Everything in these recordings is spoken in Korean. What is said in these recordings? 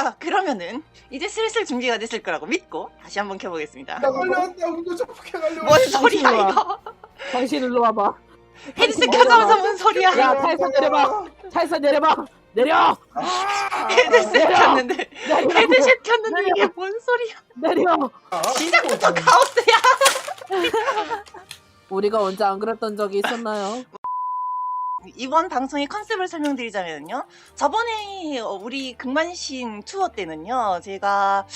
자, 그러면은 이제 슬슬 준비가 됐을 거라고 믿고 다시 한번 켜보겠습니다. 나 걸렸다 운도 점프해 가려고 뭔 소리야 이거? 당신 일로 와봐. 헤드셋? 켜자마자 뭔 소리야? 야, 탈선 내려봐. 차에서 내려봐. 내려. 헤드셋 내려. 켰는데 내려. 헤드셋 켰는데 이게 뭔 소리야? 내려. 시작부터 카오스야. 우리가 언제 안 그랬던 적이 있었나요? 이번 방송의 컨셉을 설명드리자면요. 저번에 어, 우리 극만신 투어 때는요. 제가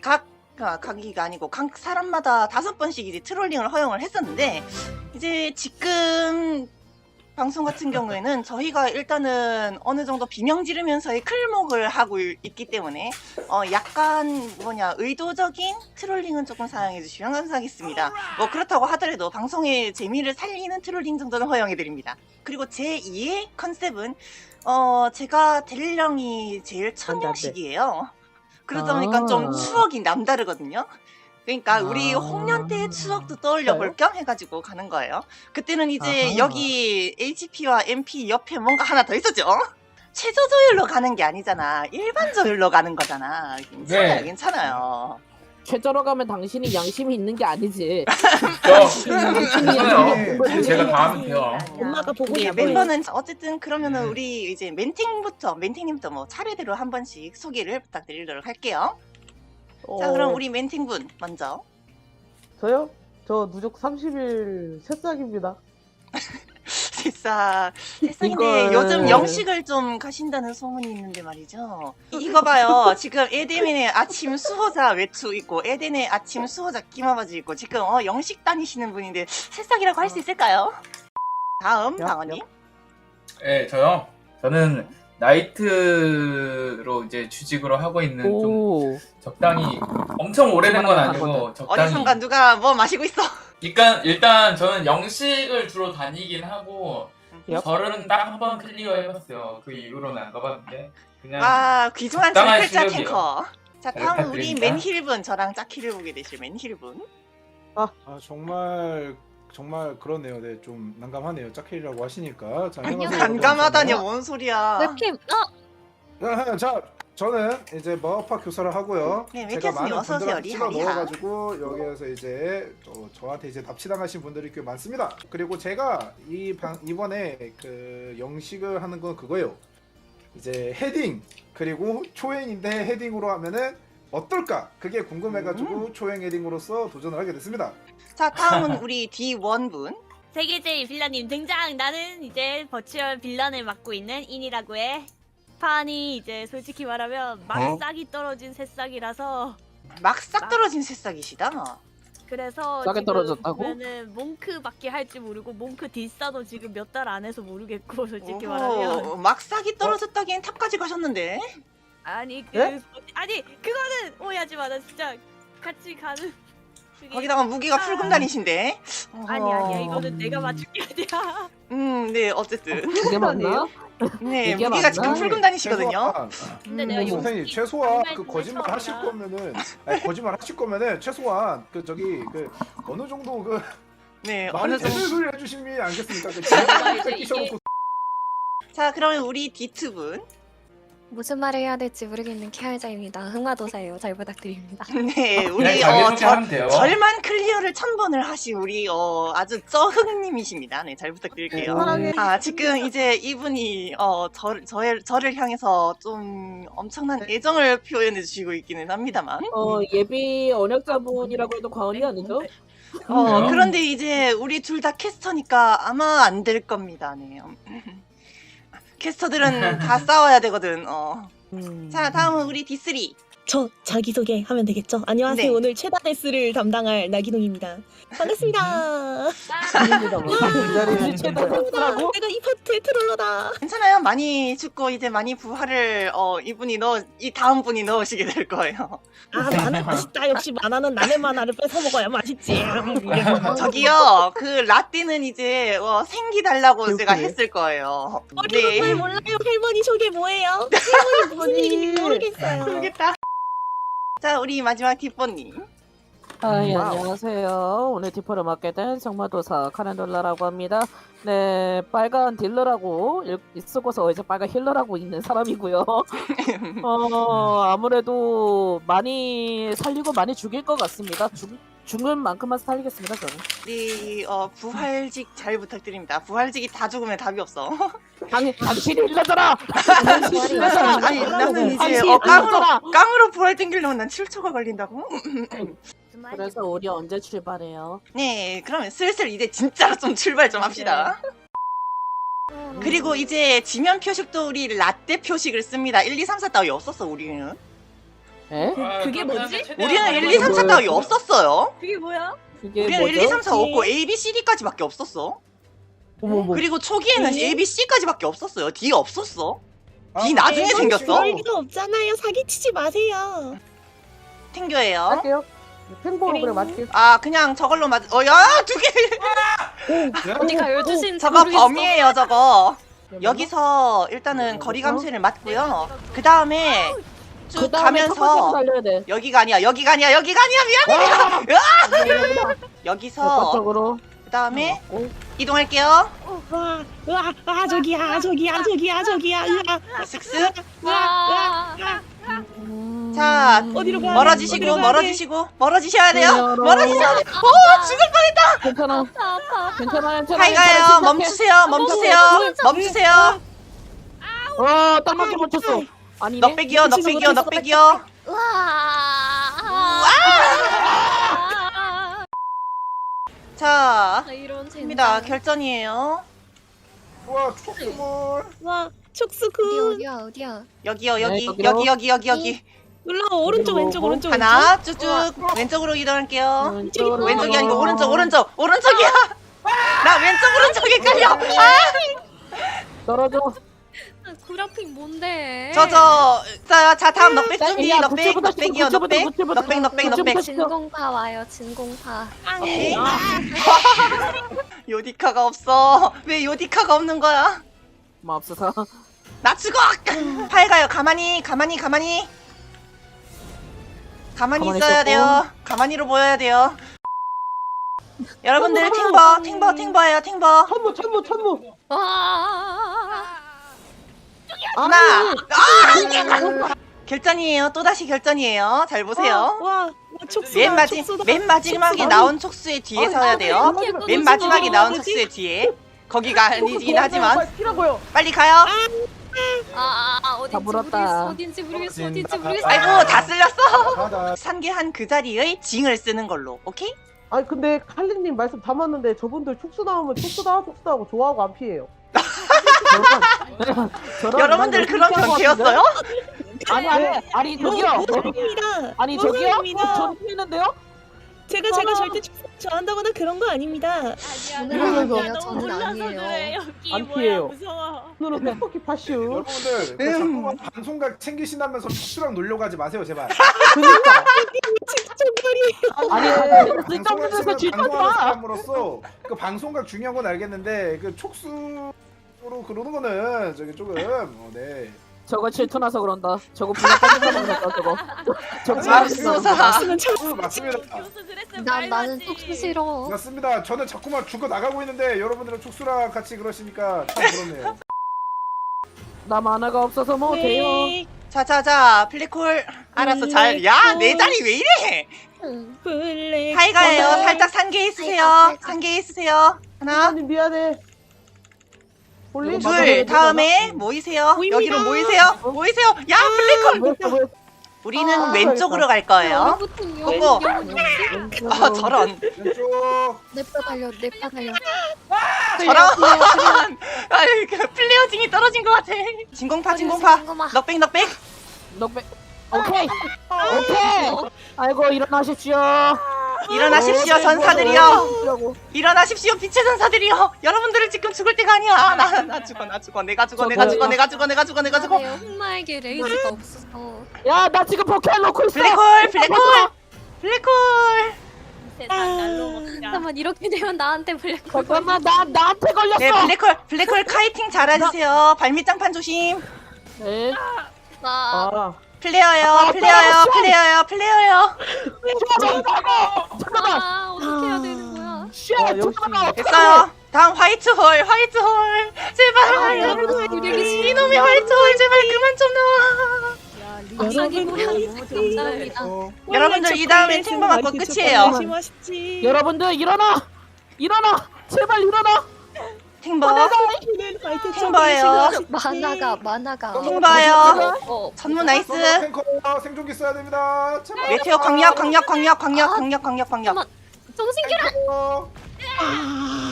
각 아, 각이가 아니고 각 사람마다 다섯 번씩 이제 트롤링을 허용을 했었는데 이제 지금 방송 같은 경우에는 저희가 일단은 어느 정도 비명 지르면서의 클목을 하고 있기 때문에 어 약간 뭐냐 의도적인 트롤링은 조금 사용해 주시면 감사하겠습니다. 뭐 그렇다고 하더라도 방송의 재미를 살리는 트롤링 정도는 허용해 드립니다. 그리고 제 2의 컨셉은 어 제가 델령이 제일. 명식이에요. 그러다 보니까 좀 아. 추억이 남다르거든요. 그러니까 우리 아. 홍련 때의 추억도 떠올려 볼 겸 해가지고 가는 거예요. 그때는 이제 아하. 여기 HP와 MP 옆에 뭔가 하나 더 있었죠. 최저 조율로 가는 게 아니잖아. 일반 조율로 가는 거잖아. 괜찮아요, 네. 괜찮아요. 최저로 가면 당신이 양심이 있는 게 아니지. 괜찮아요. 양심이 제가 있는 다 하면 돼요. 엄마가 보고 우리 있어요. 멤버는 어쨌든 그러면은 음. 우리 이제 멘팅부터 멘팅님부터 뭐 차례대로 한 번씩 소개를 부탁드리도록 할게요. 자 어, 그럼 우리 멘팅분 먼저. 저요? 저 누적 30일 새싹입니다. 새싹 새싹인데 이걸- 요즘 영식을 좀 가신다는 소문이 있는데 말이죠. 이- 이거 봐요. 지금 에덴의 아침 수호자 외투 있고 에덴의 아침 수호자 끼마 바지 있고 지금 어 영식 다니시는 분인데 새싹이라고 할 수 있을까요? 다음 야, 방언님. 네, 저요. 저는 나이트로 이제 주직으로 하고 있는 좀 오. 적당히 엄청 오래된 건 아니고 적당히. 어디선가 누가 뭐 마시고 있어. 일단 일단 저는 영식을 주로 다니긴 하고 얍. 절은 딱 한 번 클리어 해봤어요. 그 이후로는 안 가봤는데 그냥 아 귀중한 적당한 절필자 실력이요. 탱커. 자 잘 다음 우리 부탁드립니다. 맨힐분 저랑 짝키를 보게 되실 맨힐분. 아 정말 정말 그러네요. 네, 좀 난감하네요. 짝해이라고 하시니까. 자, 아니요. 안녕하세요, 난감하다니 여러분. 뭔 소리야. 웹캠 어 자, 자, 저는 이제 마법파 교사를 하고요. 네, 제가 많은 어서 오세요. 분들한테 찍어 리하. 넣어가지고 여기에서 이제 저, 저한테 이제 납치당하신 분들이 꽤 많습니다. 그리고 제가 이 방, 이번에 그 영식을 하는 건 그거예요. 이제 헤딩 그리고 초행인데 헤딩으로 하면은 어떨까? 그게 궁금해가지고 음. 초행 헤딩으로서 도전을 하게 됐습니다. 자 다음은 우리 D1 분. 세계 제일 빌런님 등장. 나는 이제 버추얼 빌런을 맡고 있는 인이라고 해. 판이 이제 솔직히 말하면 막 싹이 떨어진 새싹이라서 막 싹 떨어진 새싹이시다. 그래서 싸게 지금 떨어졌다고? 보면은 몽크밖에 할줄 모르고 몽크 딜사도 지금 몇 달 안 해서 모르겠고 솔직히 말하면 막 싹이 떨어졌다기엔 탑까지 가셨는데. 아니 그 예? 아니 그거는 오해하지 마. 나 진짜 같이 가는 거기다가 무기가 아. 풀금 다니신데. 아니 아니야 어허. 이거는 내가 맞출 게 아니야. 음, 네 어쨌든. 이게 맞나? 네 이게 무기가 맞나? 지금 풀금 다니시거든요. 최소한, 근데 음, 내가. 용- 선생님 이- 최소한 정말 그 정말 거짓말 하실. 거면은 아니, 거짓말 하실 거면은 최소한 그 저기 그 어느 정도 그 네 어느 정도. 제대로 해주시면 않겠습니까? 그 이제 끼셔놓고 자 그러면 우리 D2분. 무슨 말을 해야 될지 모르겠는 케알자입니다. 흥화도사예요. 잘 부탁드립니다. 네 그냥 우리 자기 어 소개하면 돼요. 절만 클리어를 천 번을 하신 우리 어 아주 쩌흥님이십니다. 네 잘 부탁드릴게요. 사랑해. 아 지금 이제 이분이 어 저, 저를 저를 향해서 좀 엄청난 애정을 표현해 주시고 있기는 합니다만 어, 예비 언역자분이라고 해도 과언이 아니죠? 어? 그런데 이제 우리 둘 다 캐스터니까 아마 안 될 겁니다. 네. 캐스터들은 다 싸워야 되거든. 어. 음. 자 다음은 우리 D3. 저 자기소개 하면 되겠죠? 안녕하세요. 네. 오늘 최다 데스를 담당할 나기동입니다. 반갑습니다. 기다리는 최다라고? 내가 이 파트의 트롤러다. 괜찮아요. 많이 죽고 이제 많이 부활을 어 이분이 넣 이 다음 분이 넣으시게 될 거예요. 아, 마늘 맛있다. 역시 만화는 남의 만화를 뺏어 먹어야 맛있지. 저기요 그 라떼는 이제 어, 생기 달라고 제가? 했을 거예요. 어려운 말 몰라요. 할머니 소개 뭐예요? 할머니 무슨 얘기인지 모르겠어요. 모르겠다. 자 우리 마지막 뒷번님. 아, 예, 안녕하세요. 오늘 디포를 맡게 된 정마도사 카렌돌라라고 합니다. 네, 빨간 딜러라고 일- 쓰고서 이제 빨간 힐러라고 있는 사람이고요. 어, 아무래도 많이 살리고 많이 죽일 것 같습니다. 죽, 죽는 만큼만 살리겠습니다, 저는. 우리 어, 부활직 잘 부탁드립니다. 부활직이 다 죽으면 답이 없어. 당신, 당신이 힐러잖아! 당신이 힐러잖아! 아니 나는 이제 당신이 어, 깡으로 힐러잖아! 깡으로 부활 땡기려면 난 7초가 걸린다고? 그래서 우리 언제 출발해요? 네, 그러면 슬슬 이제 진짜로 좀 출발 좀 합시다. 그리고 이제 지면 표식도 우리 라떼 표식을 씁니다. 1, 2, 3, 4 따위 없었어 우리는. 에? 그게 뭐지? 우리는 1, 2, 3, 4 따위 없었어요. 그게 뭐야? 그게 우리는 뭐죠? 1, 2, 3, 4 없고 A, B, C, D까지밖에 없었어. 어머머. 그리고 초기에는 A, B, C까지밖에 없었어요. D 없었어. 아, D 나중에 네, 생겼어. 그럴 거 없잖아요. 사기치지 마세요. 탱겨예요. 할게요. 탱보로 그래 맞게. 아 그냥 저걸로 맞. 어야 두 개. 네? 어디가 12시인지 저거. 범이에요 저거. 여기서 일단은 거리 감쇠를 맞고요. 그 다음에 쭉그 가면서 달려야 돼. 여기가 아니야 여기가 아니야 여기가 아니야 미안해. 첫 여기서 번째로. 그 다음에 어, 이동할게요. 와, 와, 아 저기야, 저기야, 저기야, 저기야. 으아, 슥슥. 와. 음. 자 어디로 가? 멀어지시고 멀어지시고 멀어지셔야 돼요. 열어. 멀어지셔야 돼. 오 죽을 뻔했다. 괜찮아. 아파, 아파. 괜찮아. 괜찮아. 가이 가요. 괜찮아, 멈추세요. 멈추세요. 멈추세요. 와, 딱 맞게 멈췄어. 아니네. 넉백이요. 넉백이요. 넉백이요. 와. 자 아, 이런 입니다. 젠장. 결전이에요. 우와 촉물 와, 어디야 촉수군. 어디야 어디야. 여기요 네, 여기 여기로. 여기 여기 여기 올라 오른쪽, 왼쪽, 오른쪽. 왼쪽. 하나 쭉쭉 왼쪽으로 이동할게요. 왼쪽으로. 왼쪽이 아니고 오른쪽 오른쪽 오른쪽이야. 나 왼쪽 오른쪽 헷갈려. 아, 떨어져. 아, 구라핑 뭔데? 저저 자, 자 다음 넉백 야, 준비 야, 넉백 넉백이요 구체부터, 넉백 구체부터, 넉백 넉백 넉백. 진공파 와요 진공파. 에이. 요디카가 없어 왜 요디카가 없는 거야 맙소사. 나 죽어 팔 가요 가만히 가만히 가만히 가만히 가만히 있어야 있었고. 돼요 가만히로 보여야 돼요 여러분들 팅버 팅버 팅버예요 팅버 천무, 천무, 천무. 와. 하나 아! 결전이에요 또 다시 결전이에요 잘 보세요 와, 와, 촉수. 맨 마지 맨 마지막에 나온 촉수의 뒤에 서야 돼요 맨 마지막에 나온 촉수의 뒤에 거기가 아니긴 하지만. 빨리 가요 아, 아 어딘지 다 물었다. 모르겠어 어딘지 모르겠어 어딘지 모르겠어. 아이고 다 쓸렸어 산계한 그 자리의 징을 쓰는 걸로 오케이? 아니 근데 칼리님 말씀 다 맞는데 저분들 촉수 나오면 촉수다 촉수다 하고 좋아하고 안 피해요. 저런- 저런 여러분들 그런 것 변태였어요? 아니 아니 아니 저기요. 아니 저기요. 전 피했는데요? 제가 제가 절대 촉수 좋아한다거나 그런 거 아닙니다. 저는 이러면서 아니에요 저는 아니에요. 여기 안 뭐야 피해요. 무서워. 오늘은 백퍼키 파슈. 여러분들 그 자꾸만 방송각 챙기신다면서 촉수랑 놀려고 하지 마세요 제발 그니까. 진짜 정말이에요. 아니 질투하지 방송하는 마. 사람으로서 그 방송각 중요한 건 알겠는데 그 촉수로 그러는 거는 저기 조금 어, 네 저거 질투나서 그런다. 저거 분명 빠져나는 거다 저거. 저거 맞으면 참. 촉수 맞습니다 교수 그랬으면 나 나는. 촉수 싫어. 맞습니다 저는 자꾸만 죽어 나가고 있는데 여러분들은 촉수랑 같이 그러시니까 참 부럽네요 나 만화가 없어서 뭐 돼요. 네, 자자자 플리콜 알았어 잘야 내 자리 왜 이래 응. 블랙. 하이가예요 네. 살짝 산계 있으세요 산계 있으세요 하나 미안해. 둘 다음에 모이세요. 모입니다. 여기로 모이세요. 모이세요. 야 플리콜 뭐였어 뭐였어. 우리는 아, 왼쪽으로 갈 거예요. 여기 아 저런. 왼쪽. 달려 내뼈 달려. 저런. 아이 그 플레어징이 떨어진 것 같아. 진공파 진공파. 진공파. 넉백 넉백. 넉백. 오케이. 오케이. 아이고 일어나십시오. 일어나십시오 전사들이요 일어나십시오. 일어나십시오 빛의 전사들이요 여러분들을 지금 죽을 때가 아니야 나, 나 죽어 나 죽어 내가 죽어 내가 죽어 내가 죽어 내가 죽어 내가 죽어 미안해요. 흑마에게 레이즈가 없어서. 야, 나 지금 포켓 놓고 있어. 블랙홀 블랙홀 블랙홀 세상 날로 먹자. 잠깐만 이렇게 되면 나한테 블랙홀. 잠깐만, 나 나한테 걸렸어. 네 블랙홀 블랙홀 카이팅 잘해주세요 발밑장판 조심 네. 아, 아, 플레어요, 플레어요, 플레어요, 플레어요. 아 어떻게 해야 되는 거야? 쉣! 아, 됐어요. 다음 화이트 홀, 화이트 홀. 제발. 아, 여러분, 우리 이놈의 화이트 홀 제발 그만 좀 나와. 뭐야? 감사합니다. 어, 여러분들 이 다음엔 탱버 맞고 끝이에요. 여러분들 일어나! 일어나! 제발 일어나! 탱버. 탱버예요. 만화가 만화가. 탱버예요. 어, 전문 나이스. 탱커 생존기 써야 됩니다. 제발. 메테오 광역, 광역, 광역, 광역, 광역, 광역, 광역. 잠깐만. 정신기라. 어,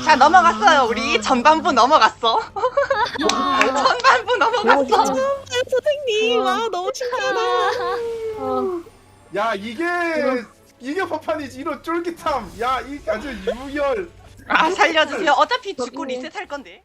자 넘어갔어요. 우리 전반부 넘어갔어. 전반부 넘어갔어. 선생님, 와 너무 신기하다. 어, 야 이게 이게 법판이지 이런 쫄깃함. 야 이 아주 유열. 아 살려주세요. 어차피 죽고 리셋할 건데.